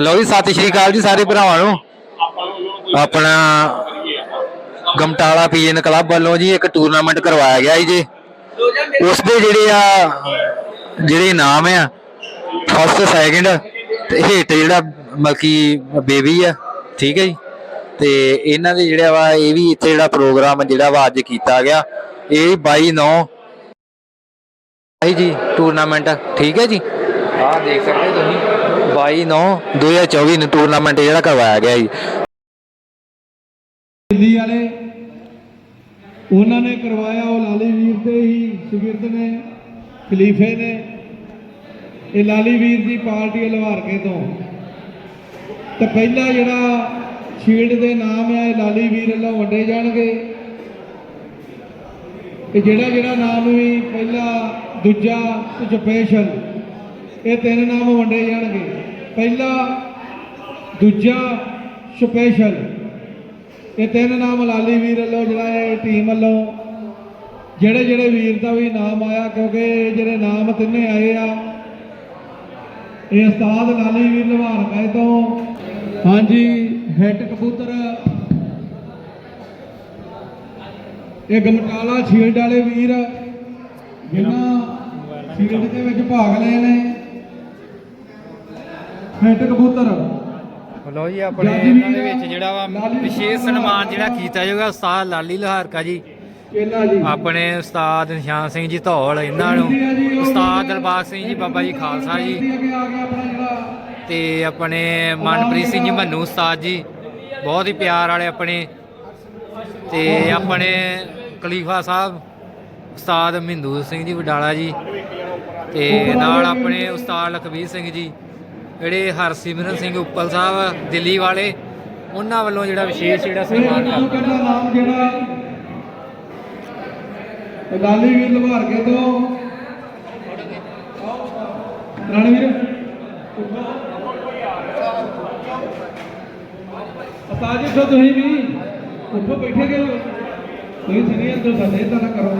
ਲਓ ਜੀ ਸਤਿ ਸ਼੍ਰੀ ਅਕਾਲ ਜੀ ਸਾਰੇ ਭਰਾਵਾਂ ਨੂੰ। ਆਪਣਾ ਗਮਟਾਲਾ ਪੀਐਨ ਕਲੱਬ ਵੱਲੋਂ ਜੀ ਇੱਕ ਟੂਰਨਾਮੈਂਟ ਕਰਵਾਇਆ ਗਿਆ ਜੀ ਉਸ ਦੇ ਜਿਹੜੇ ਆ ਜਿਹੜੇ ਇਨਾਮ ਆ ਫਸਟ ਸੈਕਿੰਡ ਤੇ ਹੇਠ ਜਿਹੜਾ ਮਲਕੀ ਬੇਬੀ ਆ ਠੀਕ ਹੈ ਜੀ। ਤੇ ਇਹਨਾਂ ਦੇ ਜਿਹੜਾ ਵਾ ਇਹ ਵੀ ਇੱਥੇ ਜਿਹੜਾ ਪ੍ਰੋਗਰਾਮ ਜਿਹੜਾ ਵਾ ਅੱਜ ਕੀਤਾ ਗਿਆ। ਇਹ 22 9 ਜੀ ਟੂਰਨਾਮੈਂਟ ਠੀਕ ਹੈ ਜੀ। ਆਹ ਦੇਖ ਸਕਦੇ ਹੋ ਤੁਸੀਂ। 22 9 2024 ਨੂੰ ਟੂਰਨਾਮੈਂਟ ਜਿਹੜਾ ਕਰਵਾਇਆ ਗਿਆ ਜੀ। ਦਿੱਲੀ ਵਾਲੇ, ਉਹਨਾਂ ਨੇ ਕਰਵਾਇਆ, ਉਹ ਲਾਲੀ ਵੀਰ ਤੇ ਹੀ ਸ਼ਗਿਰਦ ਨੇ, ਖਲੀਫੇ ਨੇ। ਇਹ ਲਾਲੀ ਵੀਰ ਦੀ ਪਾਰਟੀ ਲਵਾਰਕੇ ਤੋਂ। ਤੇ ਪਹਿਲਾ ਜਿਹੜਾ ਸ਼ੀਲਡ ਦੇ ਨਾਮ ਆ, ਇਹ ਲਾਲੀ ਵੀਰ ਵੱਲੋਂ ਵੰਡੇ ਜਾਣਗੇ। ਤੇ ਜਿਹੜਾ ਜਿਹੜਾ ਨਾਮ ਵੀ ਪਹਿਲਾ, ਦੂਜਾ ਤੇ ਸਪੈਸ਼ਲ ਇਹ ਤਿੰਨ ਨਾਮ ਵੰਡੇ ਜਾਣਗੇ। ਪਹਿਲਾ, ਦੂਜਾ, ਸਪੈਸ਼ਲ। ਇਹ ਤਿੰਨ ਨਾਮ ਲਾਲੀ ਵੀਰ ਵੱਲੋਂ ਜਿਹੜਾ ਇਹ ਟੀਮ ਵੱਲੋਂ ਜਿਹੜੇ ਜਿਹੜੇ ਵੀਰ ਦਾ ਵੀ ਨਾਮ ਆਇਆ, ਕਿਉਂਕਿ ਇਹ ਜਿਹੜੇ ਨਾਮ ਤਿੰਨੇ ਆਏ ਆ, ਇਹ ਉਸਤਾਦ ਲਾਲੀ ਵੀਰ ਲਵਾਰ ਕਾਇ ਤੋਂ। ਹਾਂਜੀ ਹਿੱਟ ਕਬੂਤਰ। ਇਹ ਗਮਟਾਲਾ ਸ਼ੀਲਡ ਵਾਲੇ ਵੀਰ, ਜਿਨ੍ਹਾਂ ਸ਼ੀਲਡ ਦੇ ਵਿੱਚ ਭਾਗ ਲਏ ਨੇ। ਹਿੱਟ ਕਬੂਤਰ। ਲੋ ਜੀ ਆਪਣੇ ਇਹਨਾਂ ਦੇ ਵਿੱਚ ਜਿਹੜਾ ਵਾ ਵਿਸ਼ੇਸ਼ ਸਨਮਾਨ ਜਿਹੜਾ ਕੀਤਾ ਜਾਊਗਾ ਉਸਤਾਦ ਲਾਲੀ ਲੋਹਾਰਕਾ ਜੀ। ਆਪਣੇ ਉਸਤਾਦ ਨਿਸ਼ਾਨ ਸਿੰਘ ਜੀ ਧੌਲ ਇਹਨਾਂ ਨੂੰ। ਉਸਤਾਦ ਦਿਲਬਾਗ ਸਿੰਘ ਜੀ ਬਾਬਾ ਜੀ ਖਾਲਸਾ ਜੀ। ਤੇ ਆਪਣੇ ਮਨਪ੍ਰੀਤ ਸਿੰਘ ਜੀ ਮੰਨੂ ਉਸਤਾਦ ਜੀ। ਬਹੁਤ ਹੀ ਪਿਆਰ ਵਾਲੇ ਆਪਣੇ। ਤੇ ਆਪਣੇ ਖਲੀਫਾ ਸਾਹਿਬ ਉਸਤਾਦ ਮਹਿੰਦੂ ਸਿੰਘ ਜੀ ਵਡਾਲਾ ਜੀ। ਤੇ ਨਾਲ ਆਪਣੇ ਉਸਤਾਦ ਲਖਬੀਰ ਸਿੰਘ ਜੀ। ਜਿਹੜੇ ਹਰਸਿਮਰਨ ਸਿੰਘ ਉੱਪਲ ਸਾਹਿਬ ਦਿੱਲੀ ਵਾਲੇ ਉਹਨਾਂ ਵੱਲੋਂ ਜਿਹੜਾ ਵਿਸ਼ੇਸ਼ ਜਿਹੜਾ ਸਨਮਾਨ ਨਾਮ ਕੀਤਾ ਕਿਹੜਾ ਨਾਮ ਜਿਹੜਾ ਇਹ ਲਾਲੀ ਵੀਰ ਲਵਾਰ ਕੇ ਤੋਂ। ਰਣਵੀਰ ਉਸਤਾਦ ਜੀ ਤੋਂ ਤੁਸੀਂ ਵੀ। ਉੱਪਰ ਬੈਠੇ ਗਏ ਹੋ ਤੁਸੀਂ ਸੀਨੀਅਰ ਤੋਂ ਸਾਡੇ ਤਾਂ ਨਾ ਕਰੋ।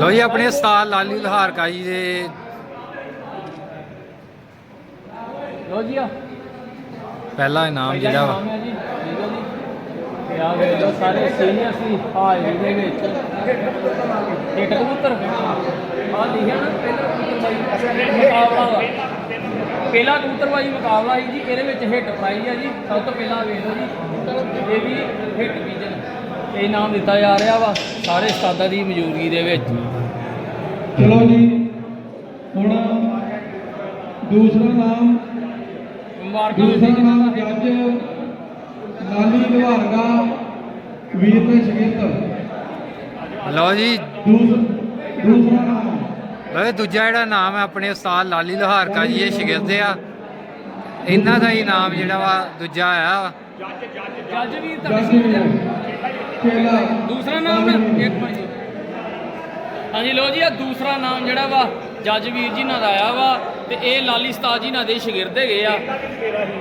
ਲੋ ਜੀ ਆਪਣੇ ਉਸਤਾਦ ਲਾਲੀ ਲੋਹਾਰਕਾ ਜੀ ਦੇ ਲੋ ਜੀ ਆ। ਪਹਿਲਾ ਇਨਾਮ ਜਿਹੜਾ ਵਾ। ਨਾਮ ਜੀ ਆ ਵੇਖ ਲਓ ਸਾਰੇ ਸੀਨੀਅਰ ਸੀ ਹਾਜ਼ਰੀ ਦੇ ਵਿੱਚ। ਇੱਕ ਕਬੂਤਰ। ਆ ਲਿਖਿਆ ਨਾ ਪਹਿਲਾ ਕਬੂਤਰ ਬਾਈ ਮੁਕਾਬਲਾ ਵਾ। ਪਹਿਲਾ ਕਬੂਤਰ ਬਾਈ ਮੁਕਾਬਲਾ ਸੀ ਜੀ ਇਹਦੇ ਵਿੱਚ ਹਿੱਟ ਪ੍ਰਾਈਜ਼ ਆ ਜੀ। ਸਭ ਤੋਂ ਪਹਿਲਾਂ ਵੇਖ ਲਓ ਜੀ ਇਹ ਵੀ ਹਿੱਟ ਪੀਜਨ ਇਹ ਇਨਾਮ ਦਿੱਤਾ ਜਾ ਰਿਹਾ ਵਾ ਸਾਰੇ ਉਸਤਾਦਾਂ ਦੀ ਮੌਜੂਦਗੀ ਦੇ ਵਿੱਚ। ਚਲੋ ਜੀ ਹੁਣ ਦੂਸਰਾ ਨਾਮ ਮੁਬਾਰਕਾਂ ਦੂਸਰਾ ਜੀ ਨਾਮ ਜੱਜ ਲਾਲੀ ਲਵਾਰਗਾ ਵੀਰ ਤੇ ਸ਼ਗਿਰਦ। ਲੋ ਜੀ। ਦੂਸ- ਦੂਸਰਾ ਨਾਮ। ਲਓ ਇਹ ਦੂਜਾ ਜਿਹੜਾ ਨਾਮ ਹੈ ਆਪਣੇ ਉਸਤਾਦ ਲਾਲੀ ਲੋਹਾਰਕਾ ਜੀ ਇਹ ਸ਼ਾਗਿਰਦ ਆ। ਇਹਨਾਂ ਦਾ ਹੀ ਨਾਮ ਜਿਹੜਾ ਵਾ ਦੂਜਾ ਆਇਆ ਵਾ ਜੱਜ ਵੀ। ਤੁਹਾਡੇ ਦੂਸਰਾ ਨਾਮ ਇੱਕ ਮਿੰਟ। ਹਾਂਜੀ ਲੋ ਜੀ ਇਹ ਦੂਸਰਾ ਨਾਮ ਜਿਹੜਾ ਵਾ ਜੱਜ ਵੀਰ ਜੀ ਨਾਲ ਆਇਆ ਵਾ। ਤੇ ਇਹ ਲਾਲੀ ਉਸਤਾਦ ਜੀ ਨਾਲ ਦੇ ਸ਼ਾਗਿਰਦ ਹੈਗੇ ਆ।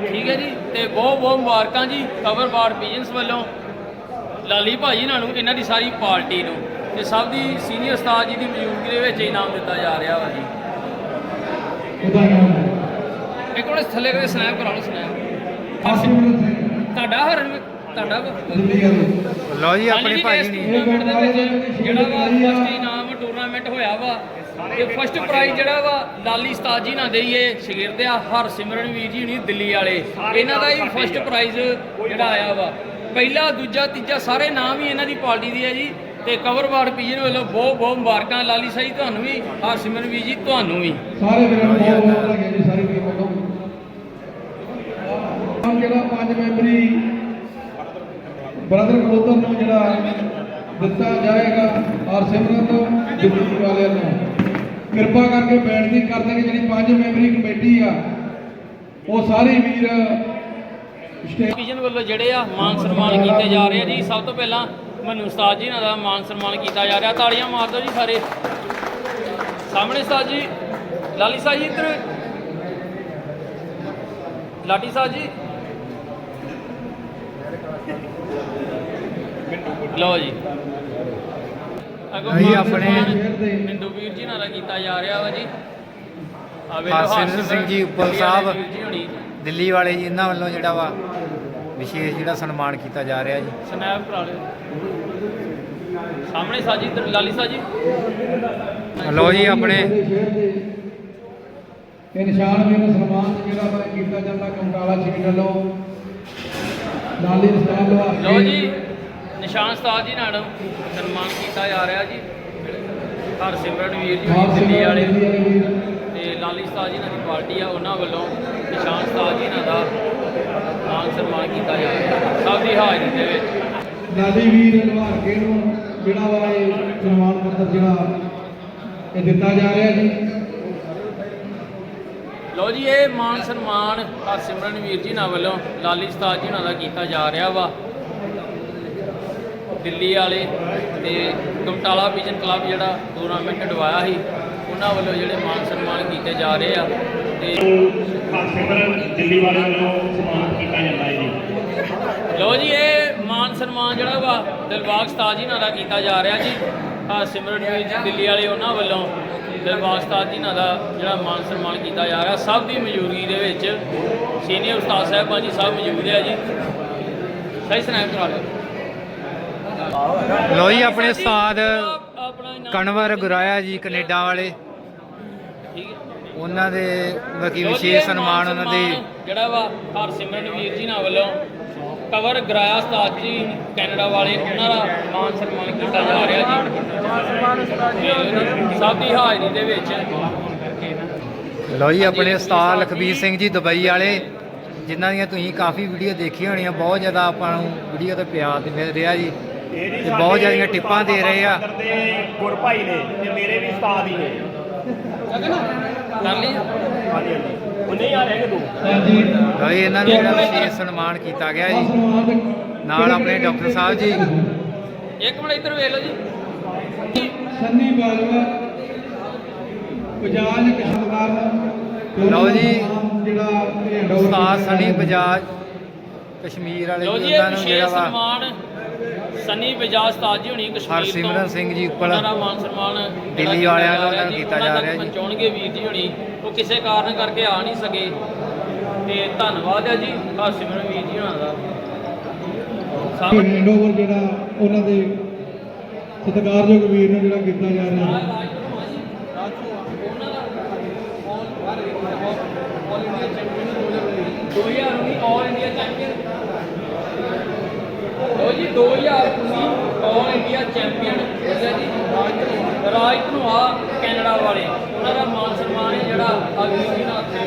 ਠੀਕ ਹੈ ਜੀ? ਤੇ ਬਹੁਤ ਬਹੁਤ ਮੁਬਾਰਕਾਂ ਜੀ ਕਵਰ ਬਾਰ ਪੀਜਨਸ ਵੱਲੋਂ। ਲਾਲੀ ਭਾਜੀ ਨਾਲ ਨੂੰ ਇਹਨਾਂ ਦੀ ਸਾਰੀ ਪਾਰਟੀ ਨੂੰ। ਤੇ ਸਭ ਦੀ ਸੀਨੀਅਰ ਉਸਤਾਦ ਜੀ ਦੀ ਮੌਜੂਦਗੀ ਦੇ ਵਿੱਚ ਇਨਾਮ ਦਿੱਤਾ ਜਾ ਰਿਹਾ ਵਾ ਜੀ। ਇੱਕ ਮਿੰਟ ਥੱਲੇ ਕਰੇ ਸਨੈਪ ਕਰਾ ਲਓ ਸਨੈਪ ਤੁਹਾਡਾ ਹਰਨ ਤੁਹਾਡਾ ਲਓ ਜੀ ਆਪਣੇ ਵਿੱਚ ਜਿਹੜਾ ਵਾ ਫਸਟ ਇਨਾਮ ਟੂਰਨਾਮੈਂਟ ਹੋਇਆ ਵਾ ਤੇ ਫਸਟ ਪ੍ਰਾਈਜ਼ ਜਿਹੜਾ ਵਾ, ਲਾਲੀ ਉਸਤਾਦ ਜੀ ਨਾਲ ਦੇਈਏ ਸ਼ਾਗਿਰਦ ਆ ਹਰਸਿਮਰਨ ਵੀਰ ਜੀ ਹੁਣੀ ਦਿੱਲੀ ਵਾਲੇ। ਇਹਨਾਂ ਦਾ ਹੀ ਫਸਟ ਪ੍ਰਾਈਜ਼ ਜਿਹੜਾ ਆਇਆ ਵਾ। ਪਹਿਲਾ, ਦੂਜਾ, ਤੀਜਾ, ਸਾਰੇ ਨਾਮ ਹੀ ਇਹਨਾਂ ਦੀ ਪਾਰਟੀ ਦੀ ਹੈ ਜੀ। ਤੇ ਕਵਰਵਾਰਡ ਪੀਜਨ ਵੱਲੋਂ ਬਹੁਤ ਬਹੁਤ ਮੁਬਾਰਕਾਂ। ਲਾਲੀ ਸਾਈ ਤੁਹਾਨੂੰ ਵੀ, ਹਰਸਿਮਰਨ ਵੀਰ ਜੀ ਤੁਹਾਨੂੰ ਵੀ। ਸਾਰੇ ਵੀਰਾਂ ਨੂੰ ਬਹੁਤ ਬਹੁਤ ਵਧਾਈਆਂ ਜੀ, ਸਾਰੀ ਟੀਮ ਵੱਲੋਂ। ਜਿਹੜਾ ਪੰਜ ਮੈਂਬਰੀ ਬ੍ਰਦਰ ਕਬੂਤਰ ਨੂੰ ਜਿਹੜਾ ਦਿੱਤਾ ਜਾਏਗਾ ਔਰ ਸਿਮਰਤ ਦਿੱਲੀ ਵਾਲਿਆਂ ਨੂੰ। ਕਿਰਪਾ ਕਰਕੇ ਬੇਨਤੀ ਕਰਦੇ ਕਿ ਜਿਹੜੀ ਪੰਜ ਮੈਂਬਰੀ ਕਮੇਟੀ ਆ। ਉਹ ਸਾਰੇ ਵੀਰ ਸਟੇਜ ਵੱਲੋਂ ਜਿਹੜੇ ਆ ਮਾਨ ਸਨਮਾਨ ਕੀਤੇ ਜਾ ਰਹੇ ਆ ਜੀ, ਸਭ ਤੋਂ ਪਹਿਲਾਂ ਮਨੂ ਉਸਤਾਦ ਜੀ ਦਾ ਮਾਨ ਸਨਮਾਨ ਕੀਤਾ ਜਾ ਰਿਹਾ। ਤਾੜੀਆਂ ਮਾਰ ਦਿਓ ਜੀ ਸਾਰੇ। ਸਾਹਮਣੇ ਉਸਤਾਦ ਜੀ, ਲਾਲੀ ਸਾਹਿਬ ਜੀ ਇੱਧਰ। ਲਾਟੀ ਸਾਹਿਬ ਜੀ। ਲਓ ਜੀ। ਮਾਨ ਆਪਣੇ- ਮਿੰਦੂ ਵੀਰ ਜੀ ਨਾਲ ਕੀਤਾ ਜਾ ਰਿਹਾ ਵਾ ਜੀ। ਹਰਸਿਮਰਤ ਸਿੰਘ ਜੀ ਉੱਪਲ ਸਾਹਿਬ। ਜੀ। ਦਿੱਲੀ ਵਾਲੇ ਜੀ ਇਹਨਾਂ ਵੱਲੋਂ ਜਿਹੜਾ ਵਾ ਵਿਸ਼ੇਸ਼ ਜਿਹੜਾ ਸਨਮਾਨ ਕੀਤਾ ਜਾ ਰਿਹਾ ਜੀ। ਸਨੈਪ ਕਰਾ ਲਿਓ। ਸਾਹਮਣੇ ਸਾਜੀ ਲਾਲੀ ਸਾਜੀ। ਲੋ ਜੀ ਆਪਣੇ। ਇਹ ਨਿਸ਼ਾਨ ਵੀ ਨੂੰ ਸਨਮਾਨ ਜਿਹੜਾ ਵਾ ਕੀਤਾ ਜਾਂਦਾ ਕੰਟਾਲਾ ਸ਼੍ਰੀ ਵੱਲੋਂ। ਲਾਲੀ ਕੇ ਲਓ ਜੀ। ਨਿਸ਼ਾਨ ਉਸਤਾਦ ਜੀ ਨਾਲ ਸਨਮਾਨ ਕੀਤਾ ਜਾ ਰਿਹਾ ਜੀ। ਹਰਸਿਮਰਨ ਵੀਰ ਜੀ ਦਿੱਲੀ ਵਾਲੇ। ਵਾਲੇ ਤੇ ਲਾਲੀ ਉਸਤਾਦ ਜੀ ਨਾਲ ਦੀ ਪਾਰਟੀ ਆ ਉਹਨਾਂ ਵੱਲੋਂ ਨਿਸ਼ਾਨ ਉਸਤਾਦ ਜੀ ਨਾਲ ਦਾ ਮਾਨ ਸਨਮਾਨ ਕੀਤਾ ਜਾ ਰਿਹਾ। ਸਭ ਦੀ ਹਾਜ਼ਰੀ ਦੇ ਵਿੱਚ। ਲਾਲੀ ਵੀਰ ਲਵਾ ਕੇ ਨੂੰ ਜਿਹੜਾ ਵਾ ਇਹ ਸਨਮਾਨ ਪੱਤਰ ਜਿਹੜਾ ਇਹ ਦਿੱਤਾ ਜਾ ਰਿਹਾ ਜੀ। ਲਓ ਜੀ ਇਹ ਮਾਨ ਸਨਮਾਨ ਹਰਸਿਮਰਨ ਵੀਰ ਜੀ ਨਾਲ ਵੱਲੋਂ ਲਾਲੀ ਉਸਤਾਦ ਜੀ ਨਾਲ ਦਾ ਕੀਤਾ ਜਾ ਰਿਹਾ ਵਾ। ਦਿੱਲੀ ਵਾਲੇ ਤੇ ਕਮਟਾਲਾ ਵਿਜਨ ਕਲੱਬ ਜਿਹੜਾ ਟੂਰਨਾਮੈਂਟ ਡਵਾਇਆ ਸੀ, ਉਹਨਾਂ ਵੱਲੋਂ ਜਿਹੜੇ ਮਾਨ ਸਨਮਾਨ ਕੀਤੇ ਜਾ ਰਹੇ ਆ ਤੇ ਸਿਮਰਨ ਦਿੱਲੀ ਵਾਲੇ ਵੱਲੋਂ ਸਨਮਾਨ ਕੀਤਾ ਜਾਂਦਾ ਹੈ ਜੀ ਲਓ ਜੀ, ਇਹ ਮਾਨ ਸਨਮਾਨ ਜਿਹੜਾ ਵਾ ਦਿਲਬਾਗ ਸਤਾਜ ਜੀ ਨਾਲ ਦਾ ਕੀਤਾ ਜਾ ਰਿਹਾ ਜੀ। ਆ ਸਿਮਰਨ ਵੀਰ ਦਿੱਲੀ ਵਾਲੇ ਉਹਨਾਂ ਵੱਲੋਂ ਦਿਲਬਾਗ ਸਤਾਜ ਜੀ ਨਾਲ ਦਾ ਜਿਹੜਾ ਮਾਨ ਸਨਮਾਨ ਕੀਤਾ ਜਾ ਰਿਹਾ। ਸਭ ਦੀ ਮੌਜੂਦਗੀ ਦੇ ਵਿੱਚ ਸੀਨੀਅਰ ਉਸਤਾਦ ਸਾਹਿਬਾਨ ਜੀ ਸਭ ਮੌਜੂਦ ਹੈ ਜੀ। ਸਹੀ ਸਨੈਪ ਕਰਾ ਲਓ ਲੋ ਜੀ ਆਪਣੇ ਉਸਤਾਦ ਕਨਵਰ ਗੁਰਾਇਆ ਜੀ ਕੈਨੇਡਾ ਵਾਲੇ। ਉਹਨਾਂ ਦੇ ਬਾਕੀ ਵਿਸ਼ੇਸ਼ ਸਨਮਾਨ ਮਾਨ ਉਹਨਾਂ ਦੇ ਜਿਹੜਾ ਵਾ ਹਰਸਿਮਰਨ ਵੀਰ ਜੀ ਨਾਲ ਵੱਲੋਂ ਕਵਰ ਗਰਾਇਆ ਉਸਤਾਦ ਜੀ ਕੈਨੇਡਾ ਵਾਲੇ ਉਹਨਾਂ ਦਾ ਮਾਨ ਸਨਮਾਨ ਕੀਤਾ ਜਾ ਰਿਹਾ ਜੀ। ਸਭ ਦੀ ਹਾਜ਼ਰੀ ਦੇ ਵਿੱਚ ਲੋ ਜੀ ਆਪਣੇ ਉਸਤਾਦ ਲਖਬੀਰ ਸਿੰਘ ਜੀ ਦੁਬਈ ਵਾਲੇ ਜਿਨ੍ਹਾਂ ਦੀਆਂ ਤੁਸੀਂ ਕਾਫੀ ਵੀਡੀਓ ਦੇਖੀਆਂ ਹੋਣੀਆਂ ਬਹੁਤ ਜ਼ਿਆਦਾ ਆਪਾਂ ਨੂੰ ਵੀਡੀਓ ਤੇ ਪਿਆਰ ਮਿਲ ਰਿਹਾ ਜੀ। ਤੇ ਬਹੁਤ ਜ਼ਿਆਦੀਆਂ ਟਿੱਪਾਂ ਦੇ ਰਹੇ ਆ। ਦੇ ਗੁਰਭਾਈ ਨੇ ਤੇ ਮੇਰੇ ਵੀ ਉਸਤਾਦ ਹੀ ਨੇ। ਕਰ ਲਈ ਹਾਂਜੀ ਹਾਂਜੀ। ਉਹ ਨਹੀਂ ਆ ਰਹੇ ਦੋ ਜੀ ਇਹਨਾਂ ਨੂੰ ਜਿਹੜਾ ਵਿਸ਼ੇਸ਼ ਸਨਮਾਨ ਕੀਤਾ ਗਿਆ ਜੀ। ਨਾਲ ਆਪਣੇ ਡਾਕਟਰ ਸਾਹਿਬ ਜੀ। ਇੱਕ ਮਿੰਟ ਇੱਧਰ ਵੇਖ ਲਓ ਜੀ। ਸੰਨੀ ਬਾਜਵਾ ਬਜਾਜ ਕਿਸ਼ਨਕਾਰ ਲਓ ਜੀ। ਜਿਹੜਾ ਉਸਤਾਦ ਰਿਹਾ। ਬਜਾਜ ਕਸ਼ਮੀਰ ਵਾਲੇ ਜੀ ਉਹਨਾਂ ਨੂੰ ਜਿਹੜਾ ਵਿਸ਼ੇਸ਼ ਵਾ ਸਨਮਾਨ ਸਨੀ ਬਜਾਜ ਉਸਤਾਦ ਜੀ ਹੋਣੀ ਕਸ਼ਮੀਰ ਤੋਂ ਹਰਸਿਮਰਨ ਸਿੰਘ ਜੀ ਉੱਪਲ ਉਹਨਾਂ ਦਾ ਮਾਨ ਸਨਮਾਨ ਜਿਹੜਾ ਦਿੱਲੀ ਵਾਲਿਆਂ ਵੱਲੋਂ ਰਿਹਾ ਜੀ, ਕੀਤਾ ਉਹਨਾਂ ਜਾ ਤੱਕ ਰਿਹਾ ਜੀ। ਪਹੁੰਚਾਉਣਗੇ ਵੀਰ ਜੀ ਹੋਣੀ ਉਹ ਕਿਸੇ ਕਾਰਨ ਕਰਕੇ ਆ ਨਹੀਂ ਸਕੇ ਤੇ ਧੰਨਵਾਦ ਹੈ ਜੀ ਹਰਸਿਮਰਨ ਵੀਰ ਜੀ ਹੋਣਾ ਦਾ ਸਭ ਹੈਂਡਓਵਰ ਜਿਹੜਾ ਉਹਨਾਂ ਦੇ ਸਤਿਕਾਰਯੋਗ ਵੀਰ ਨੂੰ ਜਿਹੜਾ ਕੀਤਾ ਜਾ ਰਿਹਾ ਹੈ ਦੋ ਹਜ਼ਾਰ ਉੱਨੀ ਆਲ ਇੰਡੀਆ ਚੈਂਪੀਅਨ ਲੋ ਜੀ 2019 ਆਲ ਇੰਡੀਆ ਚੈਂਪੀਅਨ ਹੈ ਜੀ ਰਾਜ ਧਨਵਾ ਕੈਨੇਡਾ ਵਾਲੇ। ਉਹਨਾਂ ਦਾ ਮਾਨ ਸਨਮਾਨ ਹੈ ਜਿਹੜਾ ਅਗਲੀ ਦਿਨ ਹੱਥੇ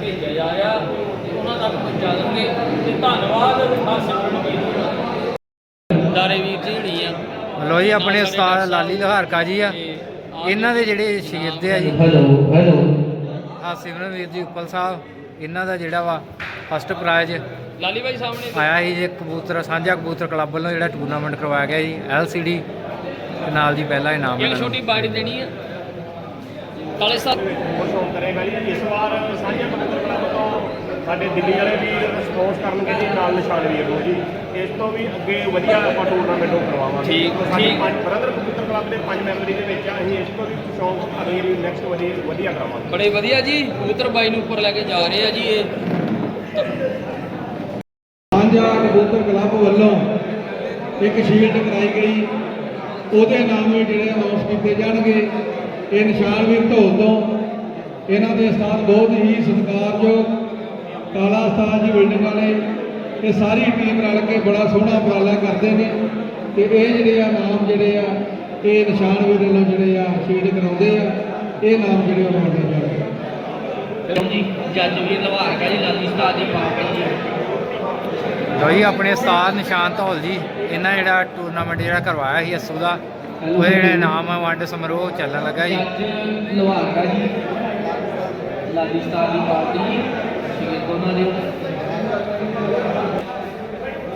ਭੇਜਿਆ ਜਾ ਰਿਹਾ ਤੇ ਉਹਨਾਂ ਤੱਕ ਪਹੁੰਚਾ ਦੇਣਗੇ ਤੇ ਧੰਨਵਾਦ ਵੀਰ ਜੀ ਦਾ। ਦਾਰੇ ਵੀਰ ਜੀ ਹੋਣੀ ਆ। ਲੋ ਜੀ ਆਪਣੇ ਉਸਤਾਦ ਲਾਲੀ ਲੋਹਾਰਕਾ ਜੀ ਆ। ਇਹਨਾਂ ਦੇ ਜਿਹੜੇ ਸ਼ਹੀਦ ਆ ਜੀ। ਹੈਲੋ ਹੈਲੋ ਆ ਸਿਮਰਨਵੀਰ ਜੀ ਉੱਪਲ ਸਾਹਿਬ ਇਹਨਾਂ ਦਾ ਜਿਹੜਾ ਵਾ ਫਸਟ ਪ੍ਰਾਈਜ਼ ਲਾਲੀ ਬਾਈ ਸਾਹਮਣੇ ਆਇਆ ਸੀ ਜੀ ਕਬੂਤਰ ਸਾਂਝਾ ਕਬੂਤਰ ਕਲੱਬ ਵੱਲੋਂ ਜਿਹੜਾ ਟੂਰਨਾਮੈਂਟ ਕਰਵਾਇਆ ਗਿਆ ਜੀ ਐਲਸੀਡੀ ਤੇ ਨਾਲ ਜੀ ਪਹਿਲਾ ਇਨਾਮ ਇੱਕ ਛੋਟੀ ਬਾੜੀ ਦੇਣੀ ਆ। ਕਾਲੇ ਸਾਹਿਬ ਬਹੁਤ ਸ਼ੌਕ ਕਰੇਗਾ ਜੀ ਇਸ ਵਾਰ ਸਾਂਝਾ ਕਬੂਤਰ ਕਲੱਬ ਤੋਂ ਸਾਡੇ ਦਿੱਲੀ ਵਾਲੇ ਵੀ ਰਿਸਪੌਂਸ ਕਰਨਗੇ ਜੀ ਨਾਲ ਨਿਸ਼ਾਨ ਵੀਰ ਨੂੰ ਜੀ। ਇਸ ਤੋਂ ਵੀ ਅੱਗੇ ਵਧੀਆ ਆਪਾਂ ਟੂਰਨਾਮੈਂਟ ਉਹ ਕਰਵਾਵਾਂਗੇ। ਠੀਕ, ਠੀਕ। ਪੰਜ ਬ੍ਰਦਰ ਕਬੂਤਰ ਕਲੱਬ ਦੇ ਪੰਜ ਮੈਂਬਰੀ ਦੇ ਵਿੱਚ ਅਸੀਂ ਇਸ ਤੋਂ ਵੀ ਸ਼ੌਕ ਅਗਲੀ ਵੀ ਨੈਕਸਟ ਵਧੀਆ ਵਧੀਆ ਕਰਾਵਾਂਗੇ। ਬੜੇ ਵਧੀਆ ਜੀ ਕਬੂਤਰ ਬਾਈ ਨੂੰ ਉੱਪਰ ਲੈ ਕੇ ਜਾ ਰਹੇ ਆ ਜੀ ਇਹ। ਸਾਂਝਾ ਕਬੂਤਰ ਕਲੱਬ ਵੱਲੋਂ ਇੱਕ ਸ਼ੀਲਡ ਕਰਾਈ ਗਈ। ਉਹਦੇ ਨਾਮ ਵੀ ਜਿਹੜੇ ਅਨਾਉਂਸ ਕੀਤੇ ਜਾਣਗੇ। ਇਹ ਨਿਸ਼ਾਨ ਵੀਰ ਢੋਲ ਤੋਂ ਇਹਨਾਂ ਦੇ ਉਸਤਾਦ ਬਹੁਤ ਹੀ ਸਤਿਕਾਰਯੋਗ ਕਾਲਾ ਉਸਤਾਦ ਜੀ ਬਿਲਡਿੰਗ ਵਾਲੇ ਇਹ ਸਾਰੀ ਟੀਮ ਰਲ ਕੇ ਬੜਾ ਸੋਹਣਾ ਉਪਰਾਲਾ ਕਰਦੇ ਨੇ। ਤੇ ਇਹ ਜਿਹੜੇ ਆ ਨਾਮ ਜਿਹੜੇ ਆ, ਇਹ ਨਿਸ਼ਾਨ ਵੀਰ ਵੱਲੋਂ ਜਿਹੜੇ ਆ ਸ਼ੀਲਡ ਕਰਾਉਂਦੇ ਆ, ਇਹ ਨਾਮ ਜਿਹੜੇ ਉਹ ਵੰਡੇ ਜਾਣਗੇ। ਜੀ, ਜੱਜ ਵੀਰ ਲਵਾਰਕਾ ਜੀ, ਲਾਲੀ ਉਸਤਾਦ ਦੀ ਪਾਪੇ ਜੀ। ਲੋ ਜੀ ਆਪਣੇ ਉਸਤਾਦ ਨਿਸ਼ਾਨ ਧੌਲ ਜੀ ਇਹਨਾਂ ਜਿਹੜਾ ਟੂਰਨਾਮੈਂਟ ਜਿਹੜਾ ਕਰਵਾਇਆ ਸੀ ਅਸੂ ਦਾ ਉਹ ਜਿਹੜਾ ਇਨਾਮ ਵੰਡ ਸਮਾਰੋਹ ਚੱਲਣ ਲੱਗਾ ਜੀ। ਲਵਾਰਕਾ ਜੀ। ਦੀ ਪਾਪੇ ਜੀ ਸ਼ਹੀਦ ਦੋਨਾਂ ਦੇ।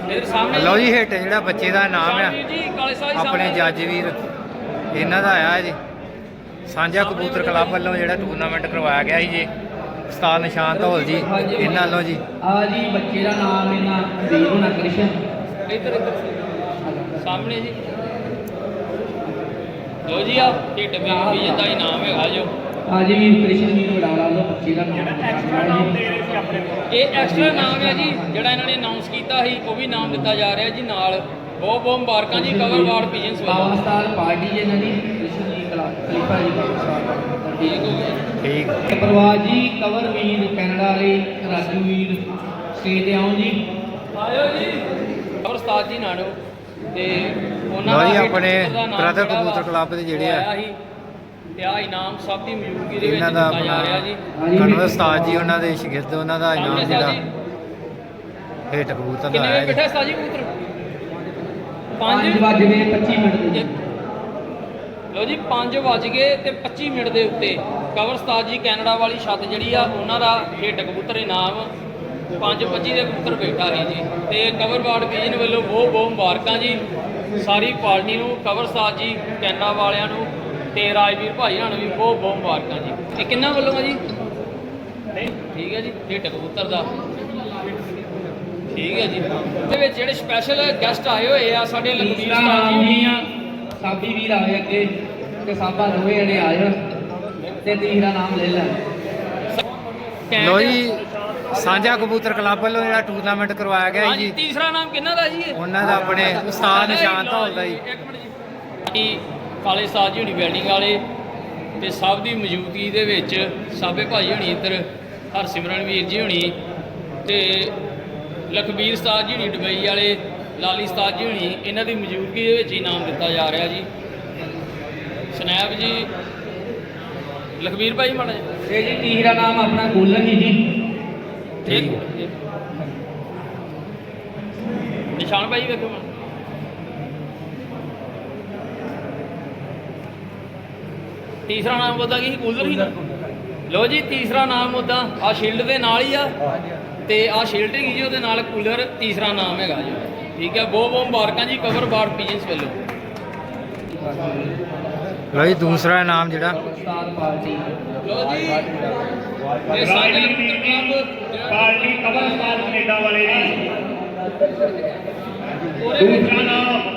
ਮੇਰੇ ਸਾਹਮਣੇ ਲੋ ਜੀ ਹਿੱਟ ਜਿਹੜਾ ਬੱਚੇ ਦਾ ਨਾਮ ਆ ਆਪਣੇ ਜੱਜ ਵੀਰ ਇਹਨਾਂ ਦਾ ਆਇਆ ਜੀ। ਸਾਂਝਾ ਕਬੂਤਰ ਕਲੱਬ ਵੱਲੋਂ ਜਿਹੜਾ ਟੂਰਨਾਮੈਂਟ ਕਰਵਾਇਆ ਗਿਆ ਸੀ ਜੀ। ਉਸਤਾਦ ਨਿਸ਼ਾਨ ਧੌਲ ਜੀ ਇਹਨਾਂ ਵੱਲੋਂ ਜੀ। ਆ ਜੀ ਬੱਚੇ ਦਾ ਨਾਮ ਇਹਨਾਂ ਵੀਰ ਹੋਣਾ ਕ੍ਰਿਸ਼ਨ। ਇੱਧਰ ਇੱਧਰ। ਸਾਹਮਣੇ ਜੀ। ਲੋ ਜੀ ਆ ਢਿੱਡ ਮੇਂ ਵੀ ਜਿੰਦਾ ਇਨਾਮ ਹੈਗਾ ਜੋ। ਅੱਜ ਵੀ ਕ੍ਰਿਸ਼ਨ ਵੀਰ ਵਡਾਲਾ ਦਾ ਬੱਚੇ ਦਾ ਨਾਮ ਨਾਮ ਇਹ ਐਕਸਟਰਾ ਨਾਮ ਹੈ ਜੀ ਜਿਹੜਾ ਇਹਨਾਂ ਨੇ ਅਨਾਉਂਸ ਕੀਤਾ ਸੀ ਉਹ ਵੀ ਨਾਮ ਦਿੱਤਾ ਜਾ ਰਿਹਾ ਜੀ ਨਾਲ। ਬਹੁਤ ਬਹੁਤ ਮੁਬਾਰਕਾਂ ਜੀ ਕਵਰ ਵਾਰਡ ਪੀਜਨਸ ਵੱਲੋਂ। ਪਾਕਿਸਤਾਨ ਪਾਰਟੀ ਹੈ ਇਹਨਾਂ ਦੀ। ਜੀ ਖਲੀਫਾ ਜੀ। ਪਾਕਿਸਤਾਨ ਠੀਕ ਹੋ ਗਿਆ। ਠੀਕ ਪਰਵਾਜ ਜੀ ਕਵਰ ਵੀਰ ਕੈਨੇਡਾ ਵਾਲੇ ਰਾਜੂ ਵੀਰ ਸਟੇਜ ਤੇ ਆਓ ਜੀ। ਆਇਓ ਜੀ। ਕਵਰ ਉਸਤਾਦ ਜੀ ਨਾਨੋ ਤੇ ਉਹਨਾਂ ਜੀ, ਦਾ ਆਪਣੇ ਵਾ, ਕਬੂਤਰ club ਦੇ ਜਿਹੜੇ ਆ। ਤੇ ਆ ਇਨਾਮ ਸਭ ਦੀ ਮੌਜੂਦਗੀ ਦੇ ਵਿੱਚ ਇਹਨਾਂ ਦਾ ਦਿੱਤਾ ਜਾ ਰਿਹਾ ਜੀ। ਆਪਣਾ ਕਨਵਰ ਉਸਤਾਦ ਜੀ ਉਹਨਾਂ ਦੇ ਸ਼ਾਗਿਰਦ ਉਹਨਾਂ ਦਾ ਇਨਾਮ ਸਾਹਮਣੇ ਜਿਹੜਾ ਜੀ, ਹੇਠ ਕਬੂਤਰ ਦਾ ਕਿੰਨੇ ਆਇਆ ਵਜੇ ਜੀ। ਬੈਠਾ ਸਾਜੀ ਕਬੂਤਰ? 5 5 ਵਜੇ 25 ਮਿੰਟ ਦੇ। ਲੋ ਜੀ 5 ਵੱਜ ਗਏ ਤੇ 25 ਮਿੰਟ ਦੇ ਉੱਤੇ ਕਵਰ ਉਸਤਾਦ ਜੀ ਕੈਨੇਡਾ ਵਾਲੀ ਛੱਤ ਜਿਹੜੀ ਆ ਉਹਨਾਂ ਦਾ ਹੇਠ ਕਬੂਤਰ ਇਨਾਮ 5:25 ਦੇ ਕਬੂਤਰ ਬੈਠਾ ਹੈ ਜੀ। ਤੇ ਕਵਰ ਬਾਰਡ ਵਿਜਨ ਵੱਲੋਂ ਬਹੁਤ ਬਹੁਤ ਮੁਬਾਰਕਾਂ ਜੀ। ਸਾਰੀ ਪਾਰਟੀ ਨੂੰ ਕਵਰ ਉਸਤਾਦ ਜੀ ਕੈਨੇਡਾ ਵਾਲਿਆਂ ਨੂੰ ਤੇ ਰਾਜਵੀਰ ਭਾਈ ਹਣ ਵੀ ਬਹੁਤ ਬਹੁਤ ਮੁਬਾਰਕਾਂ ਜੀ। ਇਹ ਕਿੰਨਾ ਵੱਲੋਂ ਆ ਜੀ? ਨਹੀਂ ਠੀਕ ਹੈ ਜੀ ਹੇਠ ਕਬੂਤਰ ਦਾ। ਠੀਕ ਹੈ ਜੀ। ਤੇ ਵਿੱਚ ਜਿਹੜੇ ਸਪੈਸ਼ਲ ਗੈਸਟ ਆਏ ਹੋਏ ਆ ਸਾਡੇ ਲਖਵੀਰ ਹੋਣੀ ਜੀ। ਆ ਸਾਬੀ ਵੀਰ ਆਏ ਅੱਗੇ ਤੇ ਸਾਬਾ ਦੋਵੇਂ ਜਣੇ ਆਏ ਤੇ ਤੀਸਰਾ ਨਾਮ ਲੈ ਲੈ ਲੋ ਜੀ ਸਾਂਝਾ ਕਬੂਤਰ ਕਲੱਬ ਵੱਲੋਂ ਜਿਹੜਾ ਟੂਰਨਾਮੈਂਟ ਕਰਵਾਇਆ ਗਿਆ ਜੀ। ਤੀਸਰਾ ਨਾਮ ਕਿਹਨਾਂ ਦਾ ਜੀ? ਉਹਨਾਂ ਦਾ ਆਪਣੇ ਉਸਤਾਦ ਨਿਸ਼ਾਨ ਧੌਲ ਦਾ ਜੀ। ਇੱਕ ਮਿੰਟ ਜੀ। ਜੀ ਕਾਲੇ ਸਾਜ ਜੀ ਹੁਣੀ ਬਿਲਡਿੰਗ ਵਾਲੇ ਤੇ ਸਭ ਦੀ ਮੌਜੂਦਗੀ ਦੇ ਵਿੱਚ ਸਾਬੇ ਭਾਈ ਹੁਣੀ ਇੱਧਰ ਹਰਸਿਮਰਨ ਵੀਰ ਜੀ ਹੁਣੀ ਤੇ ਲਖਬੀਰ ਉਸਤਾਦ ਜੀ ਹੁਣੀ ਦੁਬਈ ਵਾਲੇ ਲਾਲੀ ਉਸਤਾਦ ਜੀ ਹੁਣੀ ਇਹਨਾਂ ਦੀ ਮੌਜੂਦਗੀ ਦੇ ਵਿੱਚ ਇਨਾਮ ਦਿੱਤਾ ਜਾ ਰਿਹਾ ਜੀ। ਸਨੈਪ ਜੀ ਲਖਬੀਰ ਭਾਈ ਮਾੜਾ। ਇਹ ਜੀ ਤੀਸਰਾ ਨਾਮ ਆਪਣਾ ਗੋਲਨ ਜੀ ਜੀ। ਠੀਕ ਨਿਸ਼ਾਨ ਭਾਈ ਵੇਖੋ। ਤੀਸਰਾ ਨਾਮ ਉਹਦਾ ਕੀ? ਕੂਲਰ ਹੀ ਲੋ ਜੀ ਤੀਸਰਾ ਨਾਮ ਉਹਦਾ ਆ ਸ਼ੀਲਡ ਦੇ ਨਾਲ ਹੀ ਆ। ਤੇ ਆ ਸ਼ੀਲਡ ਹੈਗੀ ਜੀ ਉਹਦੇ ਨਾਲ ਕੂਲਰ ਤੀਸਰਾ ਨਾਮ ਹੈਗਾ ਜੀ। ਠੀਕ ਹੈ ਬਹੁਤ ਬਹੁਤ ਮੁਬਾਰਕਾਂ ਜੀ ਕਵਰ ਬਾਰ ਪੀਜਨਸ ਵੱਲੋਂ। ਲੋ ਜੀ ਦੂਸਰਾ ਇਨਾਮ ਜਿਹੜਾ। ਉਸਤਾਦ ਪਾਰਟੀ। ਲੋ ਜੀ ਇਹ ਸਾਡੇ ਕਬੂਤਰ ਕਲੱਬ ਪਾਰਟੀ ਕਵਰ ਸਟਾਰ ਕੈਨੇਡਾ ਵਾਲੇ ਦੀ ਉਹਦੇ ਵਿੱਚ ਦੂਸਰਾ ਨਾਮ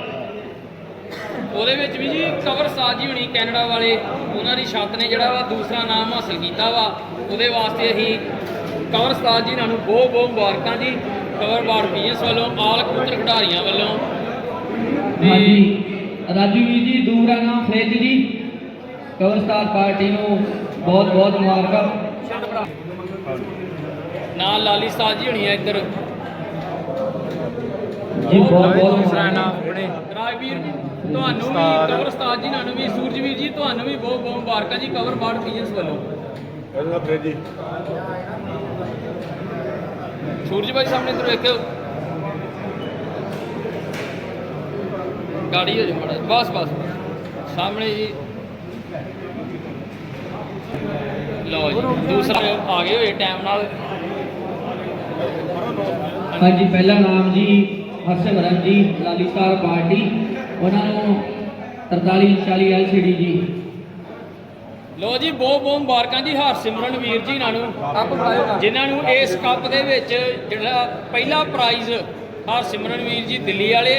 ਉਹਦੇ ਵਿੱਚ ਵੀ ਜੀ ਕਵਰ ਸਾਜ ਜੀ ਹੋਣੀ ਕੈਨੇਡਾ ਵਾਲੇ। ਉਹਨਾਂ ਦੀ ਛੱਤ ਨੇ ਜਿਹੜਾ ਵਾ ਦੂਸਰਾ ਨਾਮ ਹਾਸਲ ਕੀਤਾ ਵਾ। ਉਹਦੇ ਵਾਸਤੇ ਅਸੀਂ ਕਵਰ ਸਾਜ ਜੀ ਨਾਲ ਨੂੰ ਬਹੁਤ ਬਹੁਤ ਮੁਬਾਰਕਾਂ ਜੀ। ਕਵਰ ਬਾਰ ਪੀਐਸ ਵੱਲੋਂ ਆਲ ਕਬੂਤਰ ਖਿਡਾਰੀਆਂ ਵੱਲੋਂ। ਹਾਂਜੀ। ਰਾਜੂ ਵੀਰ ਜੀ ਦੂਸਰਾ ਨਾਮ ਫ੍ਰਿਜ ਜੀ। ਕਵਰ ਸਟਾਰ ਪਾਰਟੀ ਨੂੰ ਬਹੁਤ ਬਹੁਤ ਮੁਬਾਰਕਾਂ। ਨਾਲ ਲਾਲੀ ਸਾਜ ਜੀ ਹੋਣੀ ਆ ਇੱਧਰ। ਜੀ ਬਹੁਤ ਜੀ ਬਹੁਤ ਮੁਬਾਰਕਾਂ। ਆਪਣੇ। ਰਾਜਵੀਰ ਜੀ ਤੁਹਾਨੂੰ ਵੀ। ਕਵਰ ਉਸਤਾਦ ਜੀ ਨਾਲ ਵੀ ਸੂਰਜਵੀਰ ਜੀ ਤੁਹਾਨੂੰ ਵੀ ਬਹੁਤ ਬਹੁਤ ਮੁਬਾਰਕਾਂ ਜੀ ਕਵਰ ਬਾਰ ਪੀਐਸ ਵੱਲੋਂ। ਸੂਰਜ ਭਾਈ ਸਾਹਮਣੇ ਇੱਧਰ ਵੇਖਿਓ। ਗਾੜੀ ਹੋ ਜਾ ਮੜਾ ਬਸ ਬਸ ਸਾਹਮਣੇ ਜੀ। ਲਓ ਜੀ, ਦੂਸਰਾ ਆ ਗਏ ਹੋਏ ਟਾਈਮ ਨਾਲ। ਹਾਂਜੀ, ਪਹਿਲਾ ਨਾਮ ਜੀ ਹਰਸਿਮਰਨ ਜੀ ਲਾਲੀ ਸਟਾਰ ਪਾਰਟੀ। ਉਹਨਾਂ ਨੂੰ 43 40 ਐਲਸੀਡੀ ਜੀ। ਲਓ ਜੀ ਬਹੁਤ ਬਹੁਤ ਮੁਬਾਰਕਾਂ ਜੀ ਹਰਸਿਮਰਨ ਵੀਰ ਜੀ ਨਾਲ ਨੂੰ। ਜਿਨ੍ਹਾਂ ਨੂੰ ਇਸ ਕੱਪ ਦੇ ਵਿੱਚ ਜਿਹੜਾ ਪਹਿਲਾ ਪ੍ਰਾਈਜ਼ ਹਰਸਿਮਰਨ ਵੀਰ ਜੀ ਦਿੱਲੀ ਵਾਲੇ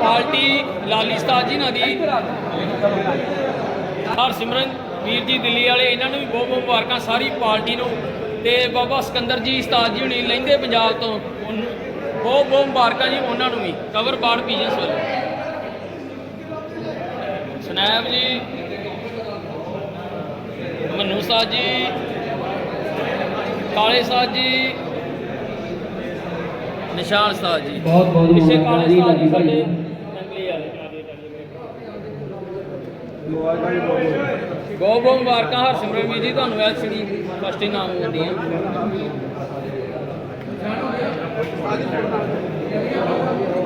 ਪਾਰਟੀ ਲਾਲੀ ਉਸਤਾਦ ਜੀ ਨਾਲ ਦੀ। ਹਰਸਿਮਰਨ ਵੀਰ ਜੀ ਦਿੱਲੀ ਵਾਲੇ ਇਹਨਾਂ ਨੂੰ ਵੀ ਬਹੁਤ ਬਹੁਤ ਮੁਬਾਰਕਾਂ ਸਾਰੀ ਪਾਰਟੀ ਨੂੰ। ਤੇ ਬਾਬਾ ਸਿਕੰਦਰ ਜੀ ਉਸਤਾਦ ਜੀ ਹੁਣੀ ਲਹਿੰਦੇ ਪੰਜਾਬ ਤੋਂ। ਬਹੁਤ ਬਹੁਤ ਮੁਬਾਰਕਾਂ ਜੀ ਉਹਨਾਂ ਨੂੰ ਵੀ। ਕਵਰ ਬਾੜ ਪੀਜਨਸ ਵੱਲੋਂ। ਸਨੈਪ ਜੀ ਮਨੂ ਸਾਜ ਜੀ ਕਾਲੇ ਸਾਜ ਜੀ ਨਿਸ਼ਾਨ ਸਾਜ ਜੀ। ਬਹੁਤ ਬਹੁਤ ਇਸੇ ਮੁਬਾਰਕਾਂ ਕਾਲੇ ਜੀ ਲਾਲੀ ਜੀ ਸਾਡੇ ਬਹੁਤ ਬਹੁਤ ਮੁਬਾਰਕਾਂ ਹਰਸਿਮਰਨ ਜੀ ਤੁਹਾਨੂੰ ਐਲਸੀਡੀ ਫਸਟ ਇਨਾਮ ਹੁੰਦੀਆਂ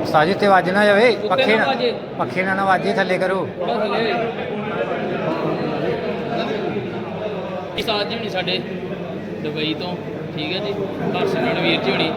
ਸਾਜੀ ਤੇ ਵੱਜ ਨਾ ਜਾਵੇ ਪੱਖੇ ਨਾ। ਪੱਖੇ ਨਾ ਨਾ ਵਾਜੇ ਥੱਲੇ ਕਰੋ। ਥੱਲੇ। ਸਾਥ ਜੀ ਹੋਣੀ ਸਾਡੇ ਦੁਬਈ ਤੋਂ ਠੀਕ ਹੈ ਜੀ। ਹਰਸਿਮਰਨ ਰਣਵੀਰ ਜੀ ਹੋਣੀ।